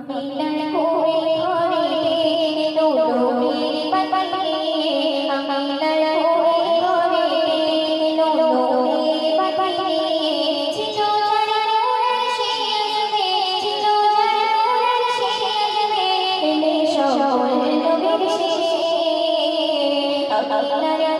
আমিনার কোলে ঘরে নূরের বাতি আমিনার কোলে ঘরে নূরের বাতি ছিল যার নূরের সে আসবে ছিল যার নূরের সে আসবে এলে সকল নবীর শেষে আমিনার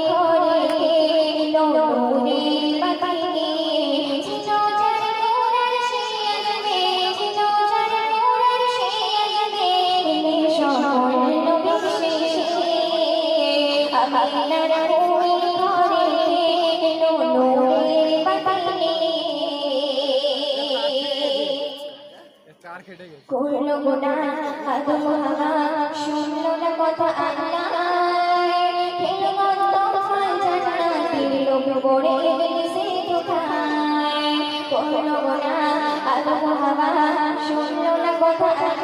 করল গুনাহ আদম হাওয়া শুনলো না কথা আল্লাহ খেলো মন্দ ফল জান্নাতের না কথা আল্লাহ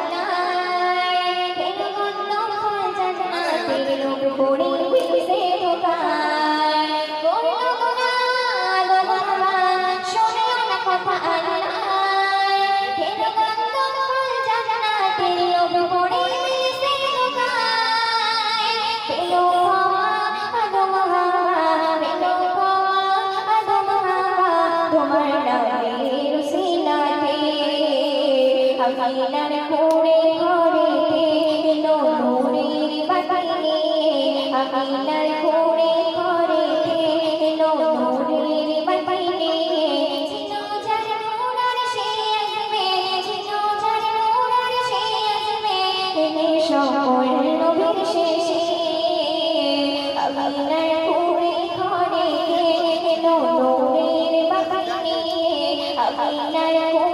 মহিলার ঘরে ঘরে এলো নূরের বাহিনী মহিলার ঘরে ঘরে এলো নূরের বাহিনী সকল নবীর শেষে মহিলার ঘরে ঘরে এলো নূরের বাহিনী মহিলার